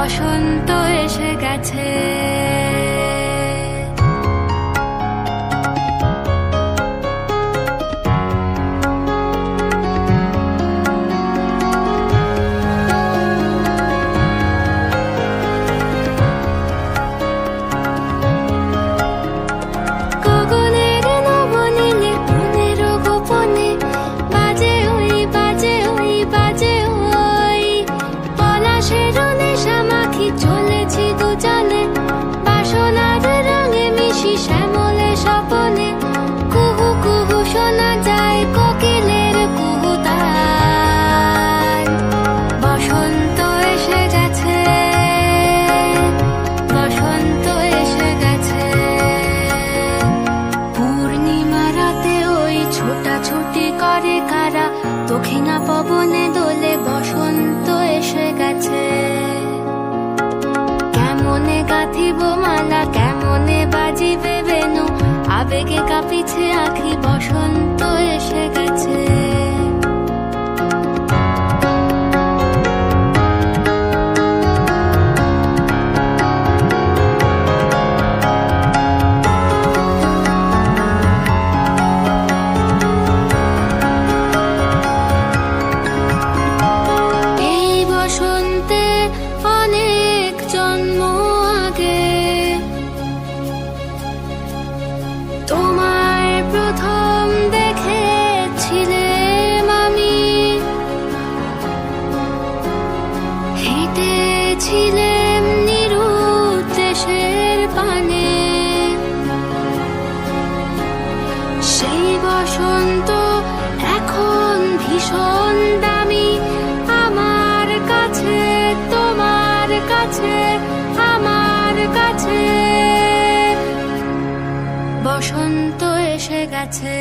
Basanta over my পানে। সেই বসন্ত এখন ভীষণ দামি। আমার কাছে, তোমার কাছে, আমার কাছে। বসন্ত এসে গেছে।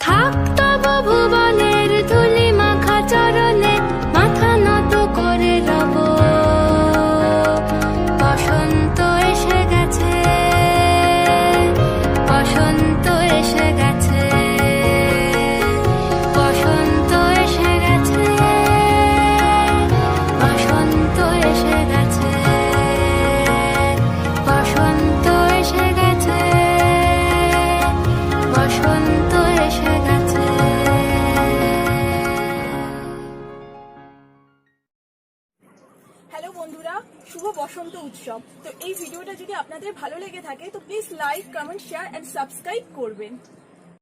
থাকতো ভুবনের ধুলি বসন্ত উৎসব। তো এই ভিডিওটা যদি আপনাদের ভালো লেগে থাকে, তো please like comment share and subscribe করবেন।